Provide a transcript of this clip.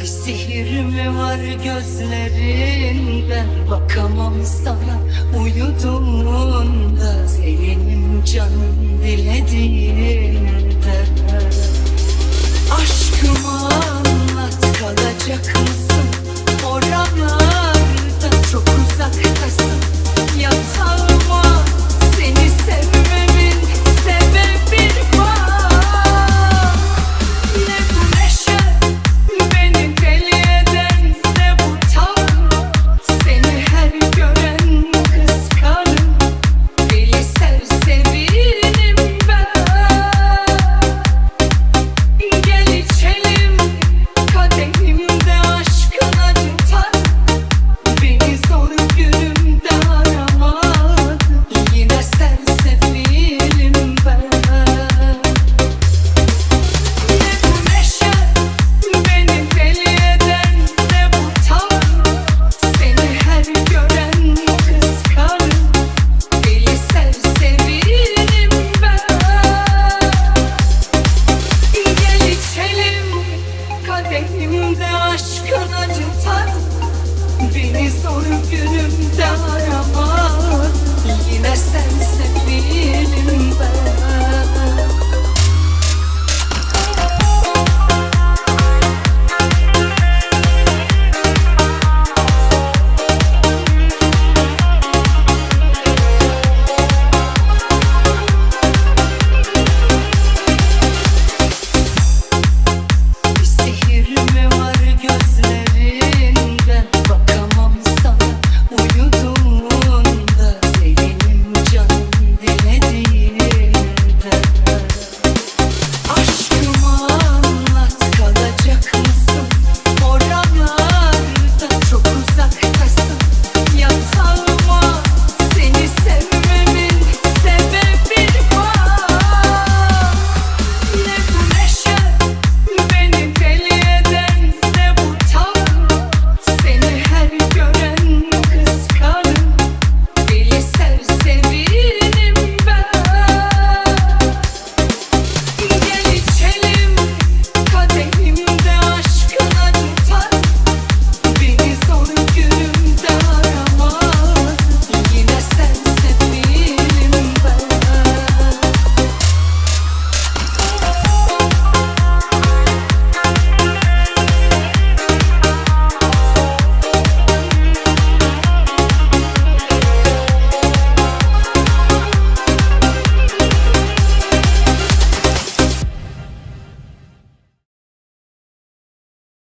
Bir sihir mi var gözlerinde Bakamam sana. Uyuduğunda Seninim canım dilediğinde. Aşkımı anlat kalacak mısın? Oralarda çok uzaktasın. Yatağım